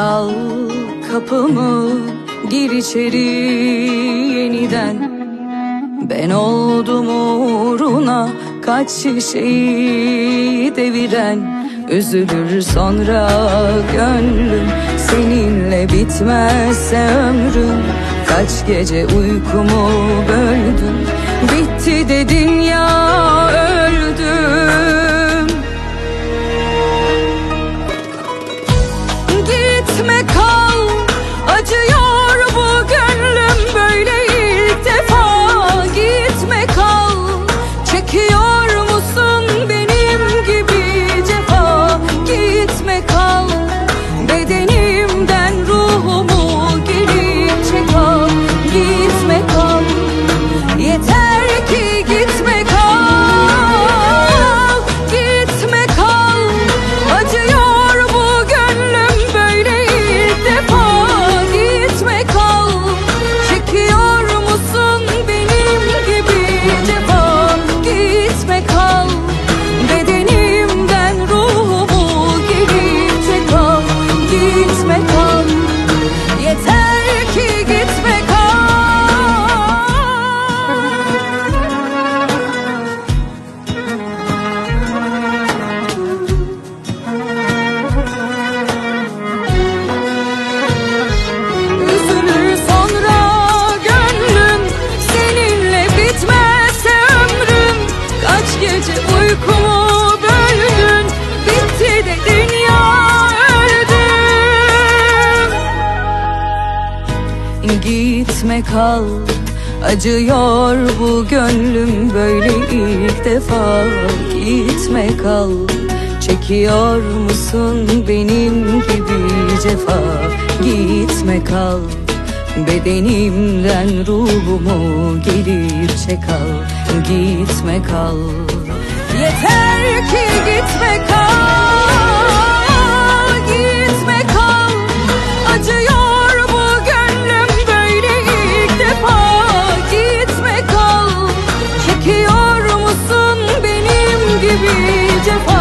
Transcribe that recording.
Çal kapımı gir içeri yeniden. Ben oldum uğruna kaç şişeyi deviren. Üzülür sonra gönlüm seninle bitmezse ömrüm. Kaç gece uykumu böldüm bitti dedin ya Gitme gece uykumu böldün Bitti de dünya öldüm Gitme kal Acıyor bu gönlüm böyle ilk defa Gitme kal. Çekiyor musun benim gibi cefa? Gitme kal Bedenimden ruhumu gelip çek al Gitme kal. Yeter ki gitme kal Gitme kal. Acıyor bu gönlüm böyle ilk defa. Gitme kal Çekiyor musun benim gibi cefa?